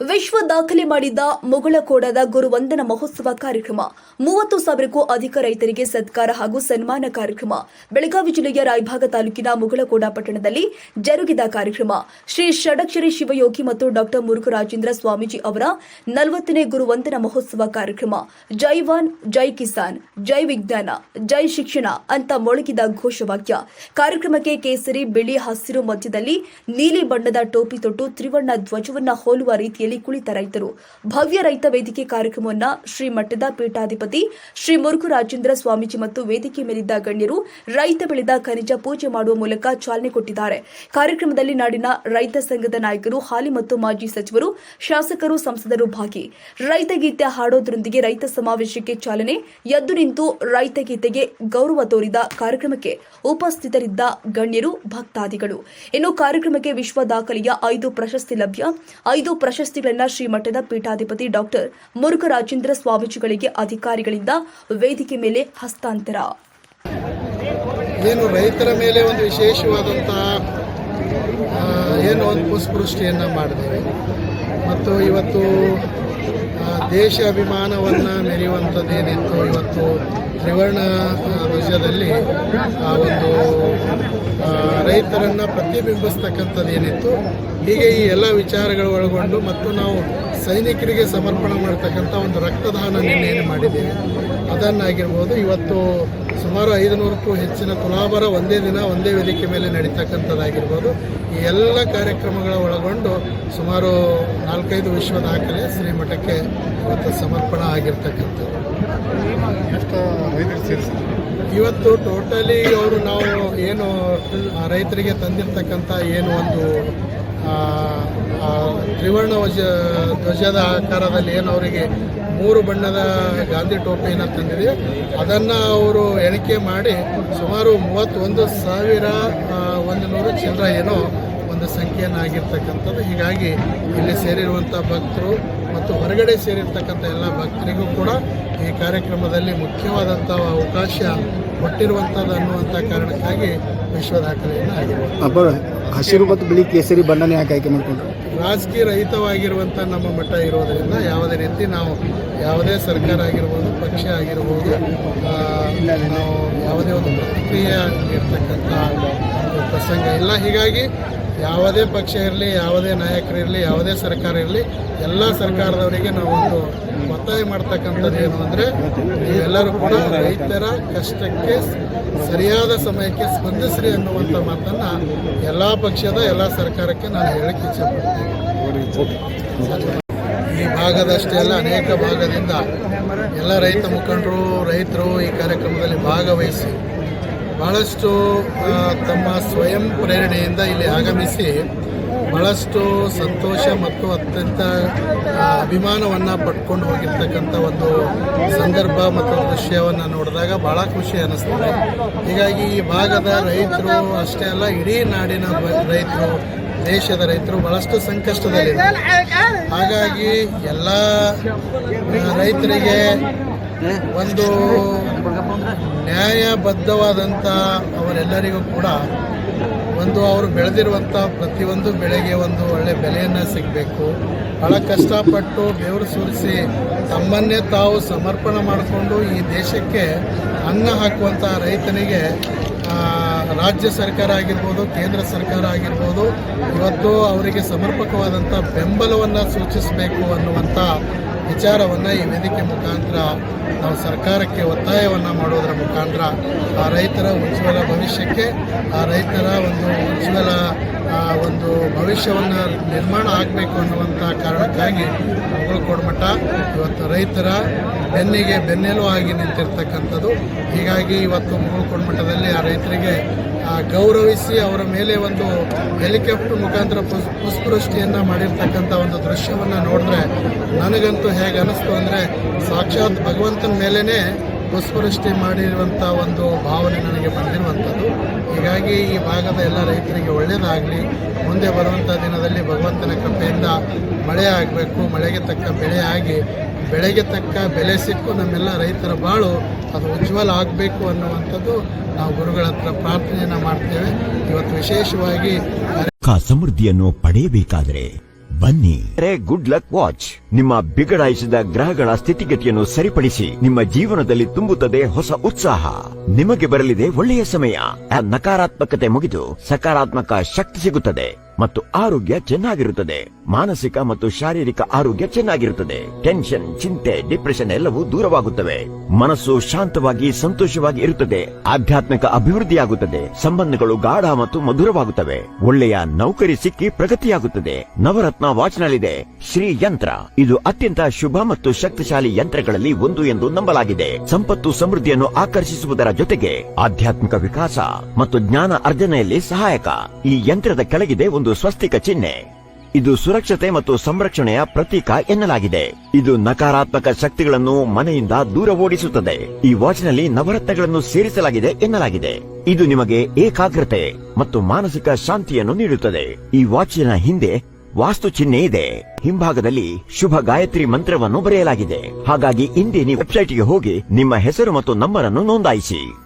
ವಿಶ್ವ ದಾಖಲೆ ಮಾಡಿದ್ದ ಮುಗಳಕೋಡದ ಗುರುವಂದನ ಮಹೋತ್ಸವ ಕಾರ್ಯಕ್ರಮ. ಮೂವತ್ತು ಸಾವಿರಕ್ಕೂ ಅಧಿಕ ರೈತರಿಗೆ ಸತ್ಕಾರ ಹಾಗೂ ಸನ್ಮಾನ ಕಾರ್ಯಕ್ರಮ. ಬೆಳಗಾವಿ ಜಿಲ್ಲೆಯ ರಾಯಭಾಗ ತಾಲೂಕಿನ ಮುಗಳಕೋಡ ಪಟ್ಟಣದಲ್ಲಿ ಜರುಗಿದ ಕಾರ್ಯಕ್ರಮ. ಶ್ರೀ ಷಡಕ್ಷರಿ ಶಿವಯೋಗಿ ಮತ್ತು ಡಾಕ್ಟರ್ ಮುರುಘರಾಜೇಂದ್ರ ಸ್ವಾಮೀಜಿ ಅವರ ನಲವತ್ತನೇ ಗುರುವಂದನ ಮಹೋತ್ಸವ ಕಾರ್ಯಕ್ರಮ. ಜೈವಾನ್ ಜೈ ಕಿಸಾನ್, ಜೈ ವಿಜ್ಞಾನ, ಜೈ ಶಿಕ್ಷಣ ಅಂತ ಮೊಳಗಿದ ಘೋಷವಾಕ್ಯ. ಕಾರ್ಯಕ್ರಮಕ್ಕೆ ಕೇಸರಿ, ಬಿಳಿ ಹಸಿರು ಮಧ್ಯದಲ್ಲಿ ನೀಲಿ ಬಣ್ಣದ ಟೋಪಿ ತೊಟ್ಟು ತ್ರಿವರ್ಣ ಧ್ವಜವನ್ನು ಹೋಲುವ ರೀತಿಯಲ್ಲಿ ಕುಳಿತ ರೈತರು. ಭವ್ಯ ರೈತ ವೇದಿಕೆ ಕಾರ್ಯಕ್ರಮವನ್ನ ಶ್ರೀ ಮಠದ ಪೀಠಾಧಿಪತಿ ಶ್ರೀ ಮುರುಘರಾಜೇಂದ್ರ ಸ್ವಾಮೀಜಿ ಮತ್ತು ವೇದಿಕೆ ಮೇಲಿದ್ದ ಗಣ್ಯರು ರೈತ ಬೆಳೆದ ಖನಿಜ ಪೂಜೆ ಮಾಡುವ ಮೂಲಕ ಚಾಲನೆ ಕೊಟ್ಟಿದ್ದಾರೆ. ಕಾರ್ಯಕ್ರಮದಲ್ಲಿ ನಾಡಿನ ರೈತ ಸಂಘದ ನಾಯಕರು, ಹಾಲಿ ಮತ್ತು ಮಾಜಿ ಸಚಿವರು, ಶಾಸಕರು, ಸಂಸದರು ಭಾಗಿ. ರೈತ ಗೀತೆ ಹಾಡೋದ್ರೊಂದಿಗೆ ರೈತ ಸಮಾವೇಶಕ್ಕೆ ಚಾಲನೆ, ಎದ್ದು ನಿಂತು ರೈತ ಗೀತೆಗೆ ಗೌರವ ತೋರಿದ ಕಾರ್ಯಕ್ರಮಕ್ಕೆ ಉಪಸ್ಥಿತರಿದ್ದ ಗಣ್ಯರು, ಭಕ್ತಾದಿಗಳು. ಇನ್ನು ಕಾರ್ಯಕ್ರಮಕ್ಕೆ ವಿಶ್ವ ದಾಖಲೆಯ ಐದು ಪ್ರಶಸ್ತಿ ಲಭ್ಯ. ಐದು ಪ್ರಶಸ್ತಿಗಳನ್ನ ಶ್ರೀಮಠದ ಪೀಠಾಧಿಪತಿ ಡಾಕ್ಟರ್ ಮುರುಘರಾಜೇಂದ್ರ ಸ್ವಾಮೀಜಿಗಳಿಗೆ ಅಧಿಕಾರಿಗಳಿಂದ ವೇದಿಕೆ ಮೇಲೆ ಹಸ್ತಾಂತರ. ಏನು ರೈತರ ಮೇಲೆ ಒಂದು ವಿಶೇಷವಾದಂತಹ ಏನು ಒಂದು ಪುಷ್ಪೃಷ್ಟಿಯನ್ನು ಮಾಡಿದ್ದೇವೆ. ಮತ್ತು ಇವತ್ತು ದೇಶ ಅಭಿಮಾನವನ್ನು ಮೆರೆಯುವಂಥದ್ದೇನಿತ್ತು ಇವತ್ತು ತ್ರಿವರ್ಣ ಧ್ವಜದಲ್ಲಿ ಆ ಒಂದು ರೈತರನ್ನು ಪ್ರತಿಬಿಂಬಿಸ್ತಕ್ಕಂಥದ್ದೇನಿತ್ತು. ಹೀಗೆ ಈ ಎಲ್ಲ ವಿಚಾರಗಳು ಒಳಗೊಂಡು ಮತ್ತು ನಾವು ಸೈನಿಕರಿಗೆ ಸಮರ್ಪಣೆ ಮಾಡ್ತಕ್ಕಂಥ ಒಂದು ರಕ್ತದಾನ ನಿನ್ನೆಯನ್ನು ಮಾಡಿದ್ದೇವೆ. ಅದನ್ನಾಗಿರ್ಬೋದು, ಇವತ್ತು ಸುಮಾರು ಐದುನೂರಕ್ಕೂ ಹೆಚ್ಚಿನ ತುಲಾಭಾರ ಒಂದೇ ದಿನ ಒಂದೇ ವೇದಿಕೆ ಮೇಲೆ ನಡೀತಕ್ಕಂಥದ್ದಾಗಿರ್ಬೋದು. ಈ ಎಲ್ಲ ಕಾರ್ಯಕ್ರಮಗಳ ಒಳಗೊಂಡು ಸುಮಾರು ನಾಲ್ಕೈದು ವಿಶ್ವ ದಾಖಲೆ ಶ್ರೀಮಠಕ್ಕೆ ಇವತ್ತು ಸಮರ್ಪಣ ಆಗಿರ್ತಕ್ಕಂಥದ್ದು. ಇವತ್ತು ಟೋಟಲಿ ಅವರು ನಾವು ಏನು ರೈತರಿಗೆ ತಂದಿರ್ತಕ್ಕಂಥ ಏನು ಒಂದು ತ್ರಿವರ್ಣ ಧ್ವಜ ಧ್ವಜದ ಆಕಾರದಲ್ಲಿ ಏನು ಅವರಿಗೆ ಮೂರು ಬಣ್ಣದ ಗಾಂಧಿ ಟೋಪಿಯನ್ನು ತಂದಿದೆ. ಅದನ್ನು ಅವರು ಎಣಿಕೆ ಮಾಡಿ ಸುಮಾರು ಮೂವತ್ತೊಂದು ಸಾವಿರ ಒಂದು ನೂರು ಚಿಲ್ಲರ ಏನೋ ಒಂದು ಸಂಖ್ಯೆಯನ್ನು ಆಗಿರ್ತಕ್ಕಂಥದ್ದು ಹೀಗಾಗಿ ಇಲ್ಲಿ ಸೇರಿರುವಂಥ ಭಕ್ತರು ಮತ್ತು ಹೊರಗಡೆ ಸೇರಿರ್ತಕ್ಕಂಥ ಎಲ್ಲ ಭಕ್ತರಿಗೂ ಕೂಡ ಈ ಕಾರ್ಯಕ್ರಮದಲ್ಲಿ ಮುಖ್ಯವಾದಂಥ ಅವಕಾಶ ಕೊಟ್ಟಿರುವಂಥದ್ದು ಅನ್ನುವಂಥ ಕಾರಣಕ್ಕಾಗಿ ವಿಶ್ವ ದಾಖಲೆಯನ್ನು ಅಬ್ಬರ ಹಸಿರು ಮತ್ತು ಬಿಳಿ ಕೇಸರಿ ಬಣ್ಣನೇ ಯಾಕೆ ಆಯ್ಕೆ ಮಾಡಿಕೊಂಡು ರಾಜಕೀಯ ರಹಿತವಾಗಿರುವಂಥ ನಮ್ಮ ಮಠ ಇರೋದರಿಂದ ಯಾವುದೇ ರೀತಿ ನಾವು ಯಾವುದೇ ಸರ್ಕಾರ ಆಗಿರ್ಬೋದು ಪಕ್ಷ ಆಗಿರ್ಬೋದು ನಾವು ಯಾವುದೇ ಒಂದು ಪ್ರತಿಕ್ರಿಯೆ ಇರ್ತಕ್ಕಂಥ ಪ್ರಸಂಗ ಇಲ್ಲ. ಹೀಗಾಗಿ ಯಾವುದೇ ಪಕ್ಷ ಇರಲಿ, ಯಾವುದೇ ನಾಯಕರಿರಲಿ ಯಾವುದೇ ಸರ್ಕಾರ ಇರಲಿ, ಎಲ್ಲ ಸರ್ಕಾರದವರಿಗೆ ನಾವು ಒಂದು ಒತ್ತಾಯ ಮಾಡ್ತಕ್ಕಂಥದ್ದು ಏನು ಅಂದರೆ ನೀವೆಲ್ಲರೂ ಕೂಡ ರೈತರ ಕಷ್ಟಕ್ಕೆ ಸರಿಯಾದ ಸಮಯಕ್ಕೆ ಸ್ಪಂದಿಸ್ರಿ ಅನ್ನುವಂಥ ಮಾತನ್ನು ಎಲ್ಲ ಪಕ್ಷದ, ಎಲ್ಲ ಸರ್ಕಾರಕ್ಕೆ ನಾನು ಹೇಳಕ್ಕೆ ಇಚ್ಛೆಪಡ್ತೀನಿ. ಈ ಭಾಗದಷ್ಟೇ ಅಲ್ಲ, ಅನೇಕ ಭಾಗದಿಂದ ಎಲ್ಲ ರೈತ ಮುಖಂಡರು, ರೈತರು ಈ ಕಾರ್ಯಕ್ರಮದಲ್ಲಿ ಭಾಗವಹಿಸಿ ಬಹಳಷ್ಟು ತಮ್ಮ ಸ್ವಯಂ ಪ್ರೇರಣೆಯಿಂದ ಇಲ್ಲಿ ಆಗಮಿಸಿ ಬಹಳಷ್ಟು ಸಂತೋಷ ಮತ್ತು ಅತ್ಯಂತ ಅಭಿಮಾನವನ್ನು ಪಡ್ಕೊಂಡು ಹೋಗಿರ್ತಕ್ಕಂಥ ಒಂದು ಸಂದರ್ಭ ಮತ್ತು ದೃಶ್ಯವನ್ನು ನೋಡಿದಾಗ ಭಾಳ ಖುಷಿ ಅನ್ನಿಸ್ತದೆ. ಹೀಗಾಗಿ ಈ ಭಾಗದ ರೈತರು ಅಷ್ಟೇ ಅಲ್ಲ, ಇಡೀ ನಾಡಿನ ರೈತರು, ದೇಶದ ರೈತರು ಬಹಳಷ್ಟು ಸಂಕಷ್ಟದಲ್ಲಿದ್ದಾರೆ. ಹಾಗಾಗಿ ಎಲ್ಲ ರೈತರಿಗೆ ಒಂದು ನ್ಯಾಯಬದ್ಧವಾದಂಥ ಅವರೆಲ್ಲರಿಗೂ ಕೂಡ ಒಂದು ಅವರು ಬೆಳೆದಿರುವಂಥ ಪ್ರತಿಯೊಂದು ಬೆಳೆಗೆ ಒಂದು ಒಳ್ಳೆ ಬೆಲೆಯನ್ನು ಸಿಗಬೇಕು. ಭಾಳ ಕಷ್ಟಪಟ್ಟು ಬೆವರು ಸುರಿಸಿ ತಮ್ಮನ್ನೇ ತಾವು ಸಮರ್ಪಣೆ ಮಾಡಿಕೊಂಡು ಈ ದೇಶಕ್ಕೆ ಅನ್ನ ಹಾಕುವಂಥ ರೈತನಿಗೆ ರಾಜ್ಯ ಸರ್ಕಾರ ಆಗಿರ್ಬೋದು, ಕೇಂದ್ರ ಸರ್ಕಾರ ಆಗಿರ್ಬೋದು, ಇವತ್ತು ಅವರಿಗೆ ಸಮರ್ಪಕವಾದಂಥ ಬೆಂಬಲವನ್ನು ಸೂಚಿಸಬೇಕು ಅನ್ನುವಂಥ ವಿಚಾರವನ್ನು ಈ ವೇದಿಕೆ ಮುಖಾಂತರ ನಾವು ಸರ್ಕಾರಕ್ಕೆ ಒತ್ತಾಯವನ್ನು ಮಾಡೋದರ ಮುಖಾಂತರ ಆ ರೈತರ ಉಜ್ವಲ ಭವಿಷ್ಯಕ್ಕೆ, ಆ ರೈತರ ಒಂದು ಉಜ್ವಲ ಒಂದು ಭವಿಷ್ಯವನ್ನು ನಿರ್ಮಾಣ ಆಗಬೇಕು ಅನ್ನುವಂಥ ಕಾರಣಕ್ಕಾಗಿ ಮಠ ಇವತ್ತು ರೈತರ ಬೆನ್ನಿಗೆ ಬೆನ್ನೆಲು ಆಗಿ ನಿಂತಿರ್ತಕ್ಕಂಥದ್ದು. ಹೀಗಾಗಿ ಇವತ್ತು ಮಠದಲ್ಲಿ ಆ ರೈತರಿಗೆ ಗೌರವಿಸಿ ಅವರ ಮೇಲೆ ಒಂದು ಹೆಲಿಕಾಪ್ಟರ್ ಮುಖಾಂತರ ಪುಸ್, ಪುಷ್ಪವೃಷ್ಟಿಯನ್ನು ಮಾಡಿರ್ತಕ್ಕಂಥ ಒಂದು ದೃಶ್ಯವನ್ನು ನೋಡಿದ್ರೆ ನನಗಂತೂ ಹೇಗೆ ಅನ್ನಿಸ್ತು ಅಂದರೆ ಸಾಕ್ಷಾತ್ ಭಗವಂತನ ಮೇಲೇ ಪುಷ್ಪವೃಷ್ಟಿ ಮಾಡಿರುವಂಥ ಒಂದು ಭಾವನೆ ನನಗೆ ಬಂದಿರುವಂಥದ್ದು. ಹೀಗಾಗಿ ಈ ಭಾಗದ ಎಲ್ಲ ರೈತರಿಗೆ ಒಳ್ಳೆಯದಾಗಲಿ ಮುಂದೆ ಬರುವಂಥ ದಿನದಲ್ಲಿ ಭಗವಂತನ ಕೃಪೆಯಿಂದ ಮಳೆ ಆಗಬೇಕು, ಮಳೆಗೆ ತಕ್ಕ ಬೆಳೆ ಆಗಿ, ಬೆಳೆಗೆ ತಕ್ಕ ಬೆಲೆ ಸಿಕ್ಕು ನಮ್ಮೆಲ್ಲ ರೈತರ ಬಾಳು. ಅದು ಉಜ್ವಲ ಆಗಬೇಕು ಅನ್ನುವಂಥದ್ದು ನಾವು ಗುರುಗಳ ಹತ್ರ ಪ್ರಾರ್ಥನೆಯನ್ನು ಮಾಡ್ತೇವೆ. ಇವತ್ತು ವಿಶೇಷವಾಗಿ ಸಮೃದ್ಧಿಯನ್ನು ಪಡೆಯಬೇಕಾದರೆ ಬನ್ನಿ. ಗುಡ್ ಲಕ್ ವಾಚ್ ನಿಮ್ಮ ಬಿಗಡಾಯಿಸಿದ ಗ್ರಹಗಳ ಸ್ಥಿತಿಗತಿಯನ್ನು ಸರಿಪಡಿಸಿ ನಿಮ್ಮ ಜೀವನದಲ್ಲಿ ತುಂಬುತ್ತದೆ ಹೊಸ ಉತ್ಸಾಹ. ನಿಮಗೆ ಬರಲಿದೆ ಒಳ್ಳೆಯ ಸಮಯ. ಆ ನಕಾರಾತ್ಮಕತೆ ಮುಗಿದು ಸಕಾರಾತ್ಮಕ ಶಕ್ತಿ ಸಿಗುತ್ತದೆ. ಮತ್ತು ಆರೋಗ್ಯ ಚೆನ್ನಾಗಿರುತ್ತದೆ. ಮಾನಸಿಕ ಮತ್ತು ಶಾರೀರಿಕ ಆರೋಗ್ಯ ಚೆನ್ನಾಗಿರುತ್ತದೆ. ಟೆನ್ಷನ್ ಚಿಂತೆ ಡಿಪ್ರೆಷನ್ ಎಲ್ಲವೂ ದೂರವಾಗುತ್ತವೆ. ಮನಸ್ಸು ಶಾಂತವಾಗಿ, ಸಂತೋಷವಾಗಿ ಇರುತ್ತದೆ. ಆಧ್ಯಾತ್ಮಿಕ ಅಭಿವೃದ್ಧಿಯಾಗುತ್ತದೆ. ಸಂಬಂಧಗಳು ಗಾಢ ಮತ್ತು ಮಧುರವಾಗುತ್ತವೆ. ಒಳ್ಳೆಯ ನೌಕರಿ ಸಿಕ್ಕಿ ಪ್ರಗತಿಯಾಗುತ್ತದೆ. ನವರತ್ನ ವಾಚ್ನಲ್ಲಿದೆ. ಶ್ರೀ ಯಂತ್ರ. ಇದು ಅತ್ಯಂತ ಶುಭ ಮತ್ತು ಶಕ್ತಿಶಾಲಿ ಯಂತ್ರಗಳಲ್ಲಿ ಒಂದು ಎಂದು ನಂಬಲಾಗಿದೆ. ಸಂಪತ್ತು ಸಮೃದ್ಧಿಯನ್ನು ಆಕರ್ಷಿಸುವುದರ ಜೊತೆಗೆ ಆಧ್ಯಾತ್ಮಿಕ ವಿಕಾಸ ಮತ್ತು ಜ್ಞಾನ ಅರ್ಜನೆಯಲ್ಲಿ ಸಹಾಯಕ. ಈ ಯಂತ್ರದ ಕೆಳಗಿದೆ ಒಂದು ಸ್ವಸ್ತಿಕ ಚಿಹ್ನೆ. ಇದು ಸುರಕ್ಷತೆ ಮತ್ತು ಸಂರಕ್ಷಣೆಯ ಪ್ರತೀಕ ಎನ್ನಲಾಗಿದೆ. ಇದು ನಕಾರಾತ್ಮಕ ಶಕ್ತಿಗಳನ್ನು ಮನೆಯಿಂದ ದೂರ ಓಡಿಸುತ್ತದೆ. ಈ ವಾಚ್ನಲ್ಲಿ ನವರತ್ನಗಳನ್ನು ಸೇರಿಸಲಾಗಿದೆ ಎನ್ನಲಾಗಿದೆ. ಇದು ನಿಮಗೆ ಏಕಾಗ್ರತೆ ಮತ್ತು ಮಾನಸಿಕ ಶಾಂತಿಯನ್ನು ನೀಡುತ್ತದೆ. ಈ ವಾಚಿನ ಹಿಂದೆ ವಾಸ್ತು ಚಿಹ್ನೆ ಇದೆ. ಹಿಂಭಾಗದಲ್ಲಿ ಶುಭ ಗಾಯತ್ರಿ ಮಂತ್ರವನ್ನು ಬರೆಯಲಾಗಿದೆ. ಹಾಗಾಗಿ ಇಂದೇ ನೀವು ವೆಬ್ಸೈಟ್ಗೆ ಹೋಗಿ ನಿಮ್ಮ ಹೆಸರು ಮತ್ತು ನಂಬರನ್ನು ನೋಂದಾಯಿಸಿ.